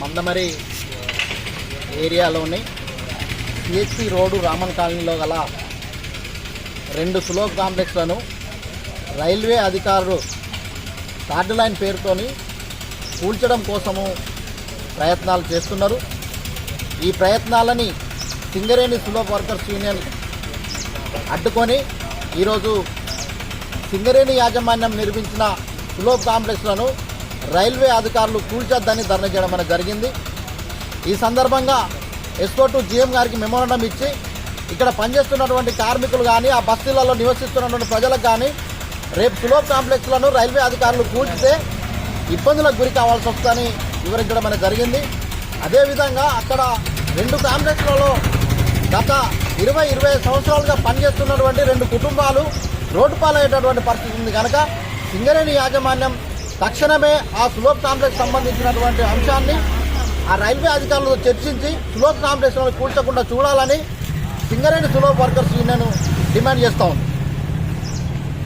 మందమరి ఏరియాలోని PHC road Raman కాలనీలో గల రెండు స్లో కాంప్లెక్స్లను రైల్వే అధికారులు థర్డ్ లైన్ పేరుతోని కూల్చడం కోసము ప్రయత్నాలు చేస్తున్నారు. ఈ ప్రయత్నాలని సింగరేణి స్లో వర్కర్స్ యూనియన్ అడ్డుకొని ఈరోజు సింగరేణి యాజమాన్యం నిర్మించిన సులోక్ కాంప్లెక్స్లను రైల్వే అధికారులు కూల్చొద్దని ధర్నా చేయడం అనేది జరిగింది. ఈ సందర్భంగా ఎస్కో టు జీఎం గారికి మెమోరండం ఇచ్చి ఇక్కడ పనిచేస్తున్నటువంటి కార్మికులు కానీ ఆ బస్తీలలో నివసిస్తున్నటువంటి ప్రజలకు కానీ రేపు సులోక్ కాంప్లెక్స్లను రైల్వే అధికారులు కూల్చితే ఇబ్బందులకు గురి కావాల్సి వస్తుందని వివరించడం అనేది జరిగింది. అదేవిధంగా అక్కడ రెండు కాంప్లెక్స్లలో గత ఇరవై ఇరవై సంవత్సరాలుగా పనిచేస్తున్నటువంటి రెండు కుటుంబాలు రోడ్డు పాలయ్యేటటువంటి పరిస్థితి ఉంది కనుక సింగరేణి యాజమాన్యం తక్షణమే ఆ సులోక్ కాంప్లెక్స్ సంబంధించినటువంటి అంశాన్ని ఆ రైల్వే అధికారులతో చర్చించి సులోక్ కాంప్లెక్స్ కూల్చకుండా చూడాలని సింగరేణి సులోక్ వర్కర్స్ యూనియన్ డిమాండ్ చేస్తూ ఉంది.